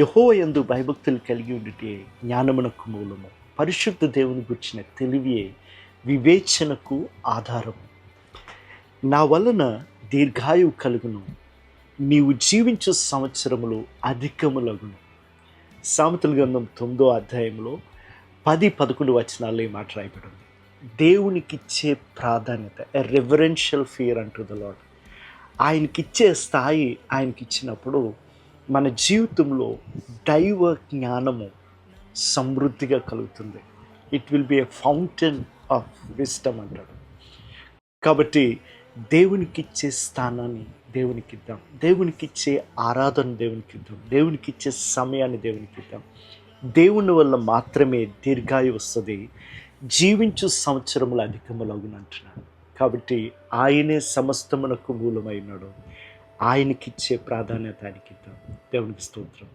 యహో ఎందు భయభక్తులు కలిగి ఉండితే జ్ఞానమునకు మూలము. పరిశుద్ధ దేవుని గుర్చిన తెలివియే వివేచనకు ఆధారము. నా వలన దీర్ఘాయువు కలుగును. నీవు జీవించు సంవత్సరములు అధికములగును. సామెతల గ్రంథం తొమ్మిదో అధ్యాయంలో పది పదకొండు వచనాల్లో ఈ మాట రాయబడింది. దేవునికిచ్చే ప్రాధాన్యత ఎ రెవరెన్షియల్ ఫియర్ అంటూ ద లాడ్ ఆయనకిచ్చే స్థాయి ఆయనకిచ్చినప్పుడు మన జీవితంలో దైవ జ్ఞానము సమృద్ధిగా కలుగుతుంది. It will be a fountain of wisdom అంటాడు. కాబట్టి దేవునికి ఇచ్చే స్థానాన్ని దేవునికి ఇద్దాం దేవునికి ఇచ్చే ఆరాధన దేవునికి ఇద్దాం దేవునికి ఇచ్చే సమయాన్ని దేవునికి ఇద్దాం దేవుని వల్ల మాత్రమే దీర్ఘాయు వస్తుంది. జీవించు సంవత్సరములు అధికములగునంటున్నాడు కాబట్టి ఆయనే సమస్తమునకు మూలమైనాడు ఆయనకిచ్చే ప్రాధాన్యత ఆయనకి దేవునికి స్తోత్రం.